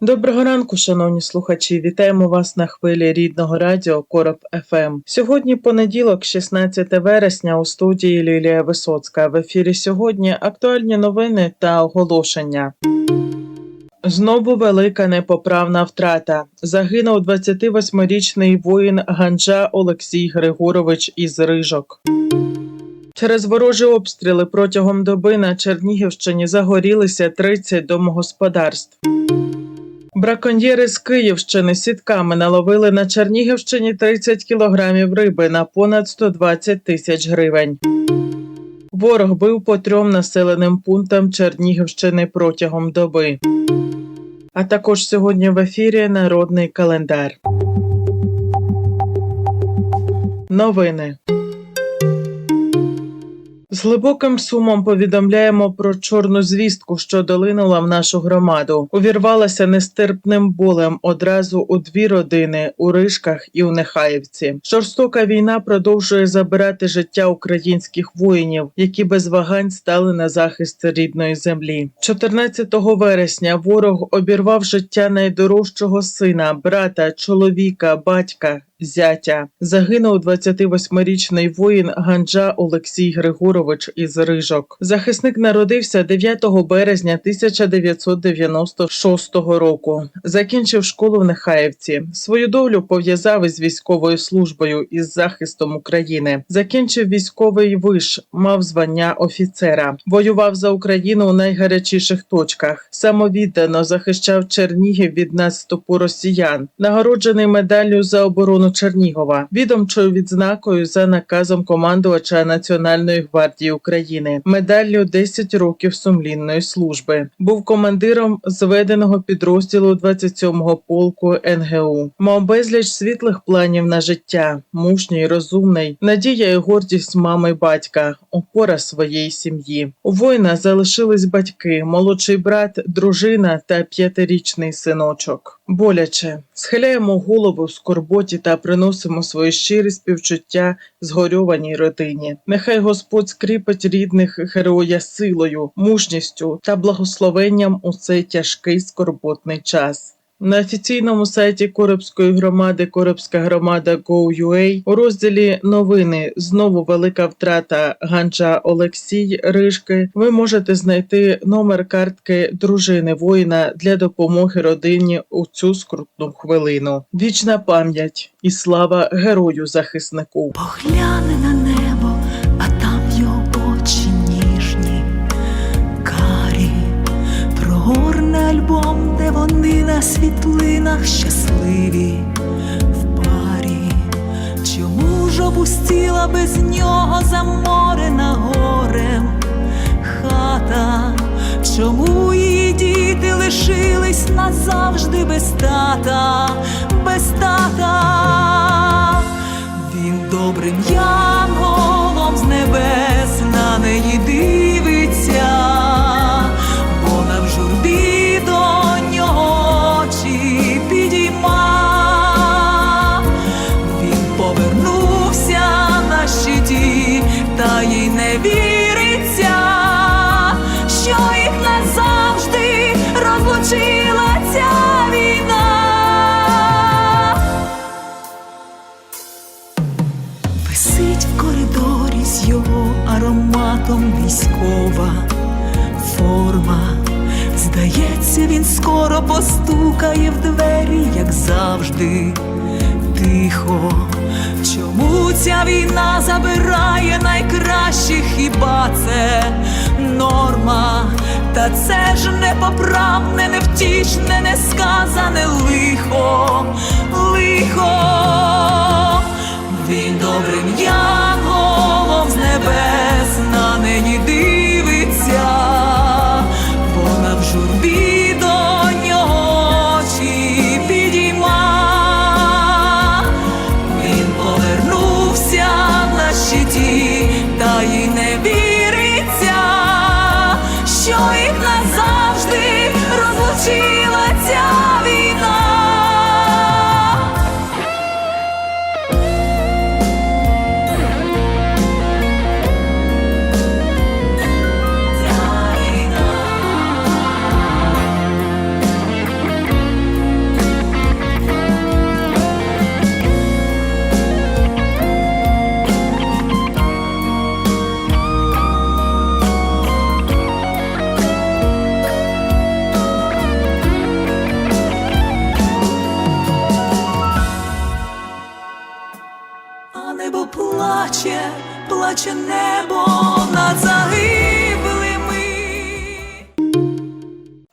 Доброго ранку, шановні слухачі. Вітаємо вас на хвилі рідного радіо Короб ФМ. Сьогодні понеділок, 16 вересня, у студії Лілія Висоцька. В ефірі сьогодні актуальні новини та оголошення. Знову велика непоправна втрата. Загинув 28-річний воїн Ганджа Олексій Григорович із Рижок. Через ворожі обстріли протягом доби на Чернігівщині загорілися 30 домогосподарств. Браконьєри з Київщини сітками наловили на Чернігівщині 30 кілограмів риби на понад 120 тисяч гривень. Ворог бив по трьом населеним пунктам Чернігівщини протягом доби. А також сьогодні в ефірі Народний календар. Новини. З глибоким сумом повідомляємо про чорну звістку, що долинула в нашу громаду. Увірвалася нестерпним болем одразу у дві родини у Ришках і у Нехаївці. Жорстока війна продовжує забирати життя українських воїнів, які без вагань стали на захист рідної землі. 14 вересня ворог обірвав життя найдорожчого сина, брата, чоловіка, батька. Зятя загинув 28-річний воїн Ганджа Олексій Григорович із Рижок. Захисник народився 9 березня 1996 року. Закінчив школу в Нехаївці. Свою долю пов'язав із військовою службою із захистом України. Закінчив військовий виш, мав звання офіцера. Воював за Україну у найгарячіших точках. Самовіддано захищав Чернігів від наступу росіян. Нагороджений медаллю за оборону. Чернігова, відомчою відзнакою за наказом командувача Національної гвардії України, медаллю 10 років сумлінної служби. Був командиром зведеного підрозділу 27-го полку НГУ. Мав безліч світлих планів на життя, мужній, розумний, надія і гордість мами батька, опора своєї сім'ї. У воїна залишились батьки, молодший брат, дружина та п'ятирічний синочок. Боляче схиляємо голову в скорботі та приносимо свої щирі співчуття згорьованій родині. Нехай Господь скріпить рідних героя силою, мужністю та благословенням у цей тяжкий скорботний час. На офіційному сайті Коробської громади Коробська громада Go.ua у розділі новини знову велика втрата Ганджа Олексій Рижки. Ви можете знайти номер картки дружини воїна для допомоги родині у цю скрутну хвилину. Вічна пам'ять і слава герою захиснику. Погляне на вони на світлинах щасливі в парі. Чому ж опустіла без нього заморена горем хата? Чому її діти лишились назавжди без тата? Завжди, тихо. Чому ця війна забирає найкращих, хіба це норма? Та це ж непоправне, невтішне, несказане лихо, лихо. Він добрим янголом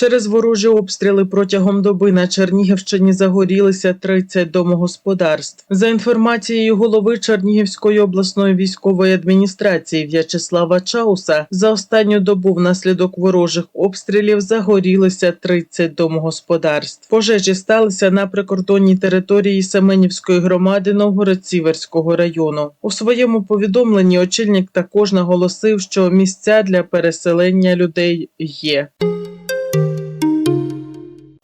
Через ворожі обстріли протягом доби на Чернігівщині загорілися 30 домогосподарств. За інформацією голови Чернігівської обласної військової адміністрації В'ячеслава Чауса, за останню добу внаслідок ворожих обстрілів загорілися 30 домогосподарств. Пожежі сталися на прикордонній території Семенівської громади Новгород-Сіверського району. У своєму повідомленні очільник також наголосив, що місця для переселення людей є.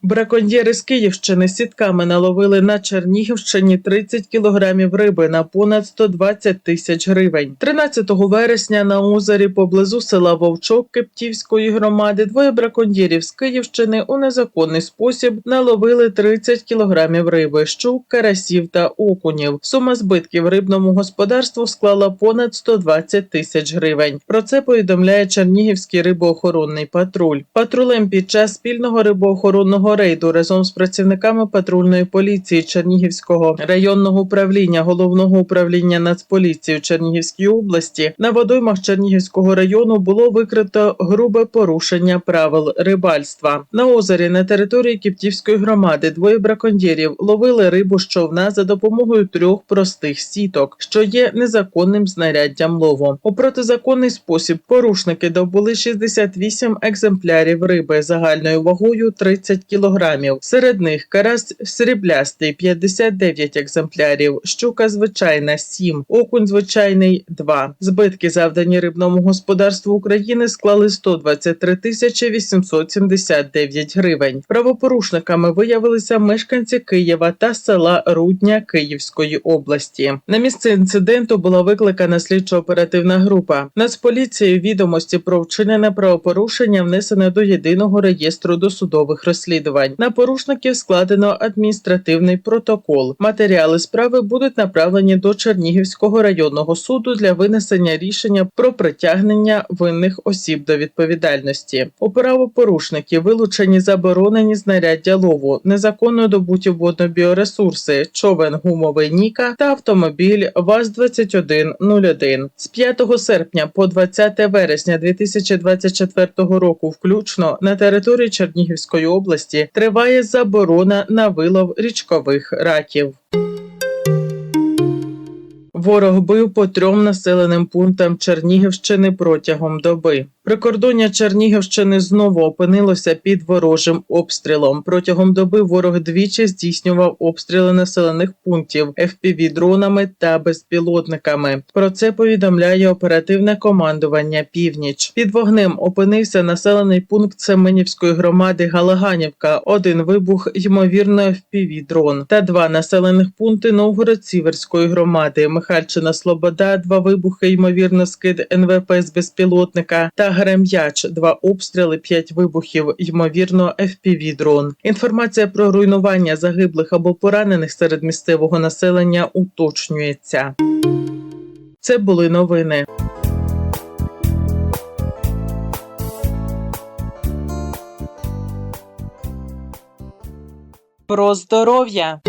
Браконьєри з Київщини сітками наловили на Чернігівщині 30 кілограмів риби на понад 120 тисяч гривень. 13 вересня на озері поблизу села Вовчок Кептівської громади двоє браконьєрів з Київщини у незаконний спосіб наловили 30 кілограмів риби, щук, карасів та окунів. Сума збитків рибному господарству склала понад 120 тисяч гривень. Про це повідомляє Чернігівський рибоохоронний патруль. Патрулем під час спільного рибоохоронного рейду разом з працівниками патрульної поліції Чернігівського районного управління головного управління Нацполіції у Чернігівській області на водоймах Чернігівського району було викрито грубе порушення правил рибальства. На озері на території Кіптівської громади двоє браконьєрів ловили рибу з човна за допомогою трьох простих сіток, що є незаконним знаряддям лову. У протизаконний спосіб порушники добули 68 екземплярів риби загальною вагою 30 кілограмів. Серед них карась сріблястий 59 екземплярів, щука звичайна 7, окунь звичайний 2. Збитки, завдані рибному господарству України, склали 123 тисячі 879 гривень. Правопорушниками виявилися мешканці Києва та села Рудня Київської області. На місце інциденту була викликана слідчо-оперативна група. Нацполіцією відомості про вчинене правопорушення внесено до єдиного реєстру досудових розслідувань. На порушників складено адміністративний протокол. Матеріали справи будуть направлені до Чернігівського районного суду для винесення рішення про притягнення винних осіб до відповідальності. У правопорушників вилучені заборонені знаряддя лову, незаконно добуті водно біоресурси, човен гумовий Ніка та автомобіль ВАЗ-2101. З 5 серпня по 20 вересня 2024 року включно на території Чернігівської області триває заборона на вилов річкових раків. Ворог бив по трьом населеним пунктам Чернігівщини протягом доби. Прикордоння Чернігівщини знову опинилося під ворожим обстрілом. Протягом доби ворог двічі здійснював обстріли населених пунктів fpv дронами та безпілотниками. Про це повідомляє оперативне командування Північ. Під вогнем опинився населений пункт Семенівської громади Галаганівка. Один вибух, ймовірно, fpv дрон та два населених пункти Новгород-Сіверської громади. Михальчина Слобода, два вибухи, ймовірно, скид НВП з безпілотника та Грем'яч, два обстріли, п'ять вибухів, ймовірно, fpv дрон. Інформація про руйнування загиблих або поранених серед місцевого населення уточнюється. Це були новини. Про здоров'я.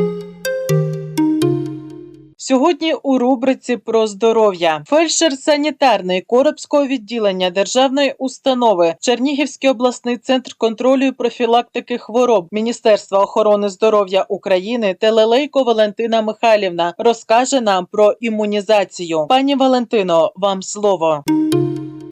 Сьогодні у рубриці про здоров'я фельдшер санітарний Коробського відділення державної установи Чернігівський обласний центр контролю і профілактики хвороб Міністерства охорони здоров'я України Телелейко Валентина Михайлівна розкаже нам про імунізацію. Пані Валентино, вам слово.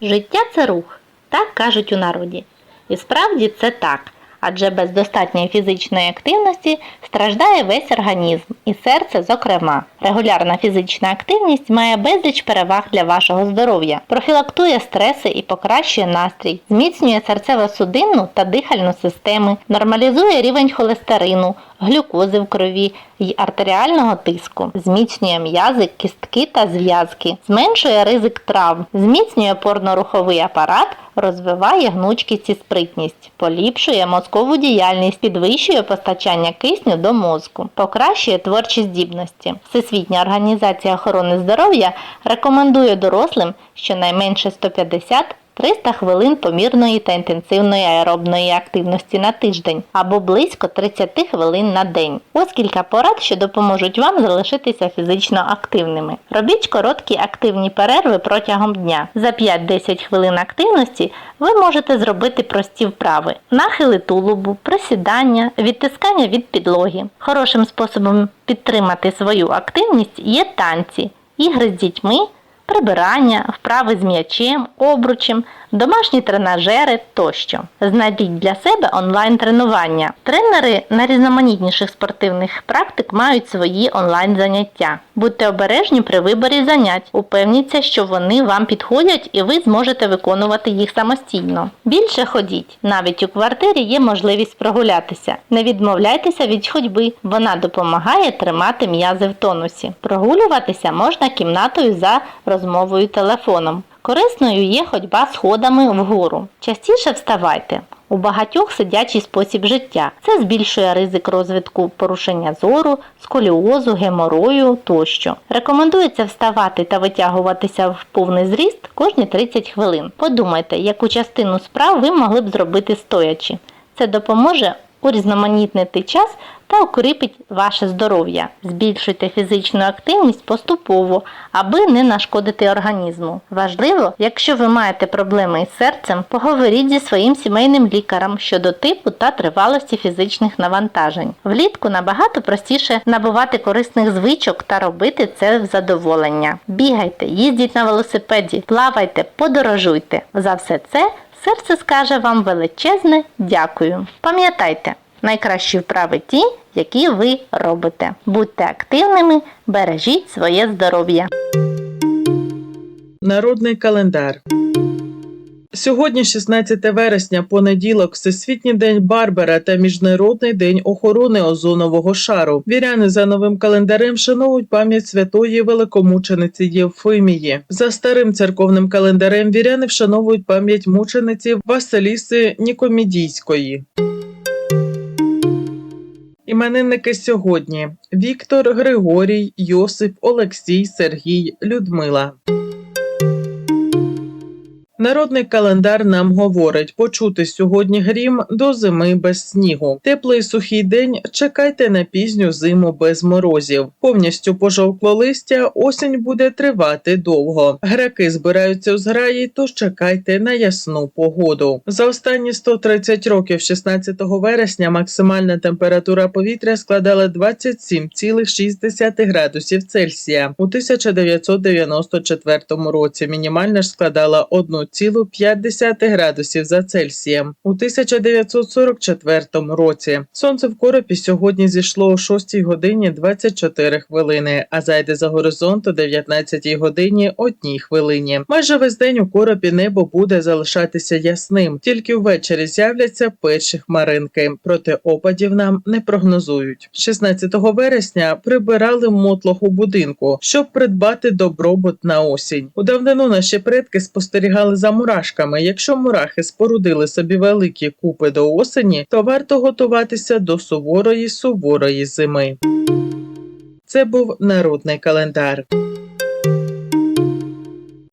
Життя це рух, так кажуть у народі. І справді це так, адже без достатньої фізичної активності страждає весь організм, і серце, зокрема. Регулярна фізична активність має безліч переваг для вашого здоров'я, профілактує стреси і покращує настрій, зміцнює серцево-судинну та дихальну системи, нормалізує рівень холестерину, глюкози в крові й артеріального тиску, зміцнює м'язи, кістки та зв'язки, зменшує ризик травм, зміцнює опорно-руховий апарат, розвиває гнучкість і спритність, поліпшує мозкову діяльність, підвищує постачання кисню до мозку, покращує творчі здібності. Всесвітня організація охорони здоров'я рекомендує дорослим щонайменше 150 300 хвилин помірної та інтенсивної аеробної активності на тиждень або близько 30 хвилин на день. Ось кілька порад, що допоможуть вам залишитися фізично активними. Робіть короткі активні перерви протягом дня. За 5-10 хвилин активності ви можете зробити прості вправи: нахили тулубу, присідання, відтискання від підлоги. Хорошим способом підтримати свою активність є танці, ігри з дітьми, прибирання, вправи з м'ячем, обручем, домашні тренажери тощо. Знайдіть для себе онлайн-тренування. Тренери на різноманітніших спортивних практик мають свої онлайн-заняття. Будьте обережні при виборі занять. Упевніться, що вони вам підходять і ви зможете виконувати їх самостійно. Більше ходіть. Навіть у квартирі є можливість прогулятися. Не відмовляйтеся від ходьби. Вона допомагає тримати м'язи в тонусі. Прогулюватися можна кімнатою за розмовою телефоном. Корисною є ходьба сходами вгору. Частіше вставайте. У багатьох сидячий спосіб життя. Це збільшує ризик розвитку порушення зору, сколіозу, геморою тощо. Рекомендується вставати та витягуватися в повний зріст кожні 30 хвилин. Подумайте, яку частину справ ви могли б зробити стоячи. Це допоможе урізноманітнити час та укріпить ваше здоров'я. Збільшуйте фізичну активність поступово, аби не нашкодити організму. Важливо, якщо ви маєте проблеми із серцем, поговоріть зі своїм сімейним лікарем щодо типу та тривалості фізичних навантажень. Влітку набагато простіше набувати корисних звичок та робити це в задоволення. Бігайте, їздіть на велосипеді, плавайте, подорожуйте. За все це серце скаже вам величезне дякую. Пам'ятайте, найкращі вправи ті, які ви робите. Будьте активними, бережіть своє здоров'я. Народний календар. Сьогодні, 16 вересня, понеділок, Всесвітній день Барбера та Міжнародний день охорони озонового шару. Віряни за новим календарем вшановують пам'ять святої великомучениці Євфимії. За старим церковним календарем віряни вшановують пам'ять мучениці Василіси Нікомідійської. Іменинники сьогодні: Віктор, Григорій, Йосип, Олексій, Сергій, Людмила. Народний календар нам говорить почути сьогодні грім до зими без снігу. Теплий сухий день чекайте на пізню зиму без морозів. Повністю пожовкло листя, осінь буде тривати довго. Греки збираються у зграї, тож чекайте на ясну погоду. За останні 130 років, 16 вересня, максимальна температура повітря складала 27,6 градусів Цельсія. У 1994 році мінімальна ж складала 1,5 градусів за Цельсієм. У 1944 році сонце в коропі сьогодні зійшло о 6 годині 24 хвилини, а зайде за горизонт о 19 годині 1 хвилині. Майже весь день у коропі небо буде залишатися ясним, тільки ввечері з'являться перші хмаринки. Проте опадів нам не прогнозують. 16 вересня прибирали мотлох у будинку, щоб придбати добробут на осінь. У давнину наші предки спостерігали за мурашками. Якщо мурахи спорудили собі великі купи до осені, то варто готуватися до суворої суворої зими. Це був народний календар.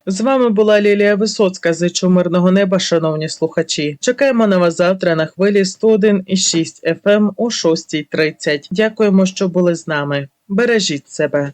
З вами була Лілія Висоцька. Зичу мирного неба, шановні слухачі. Чекаємо на вас завтра на хвилі 101,6 FM о 6.30. Дякуємо, що були з нами. Бережіть себе.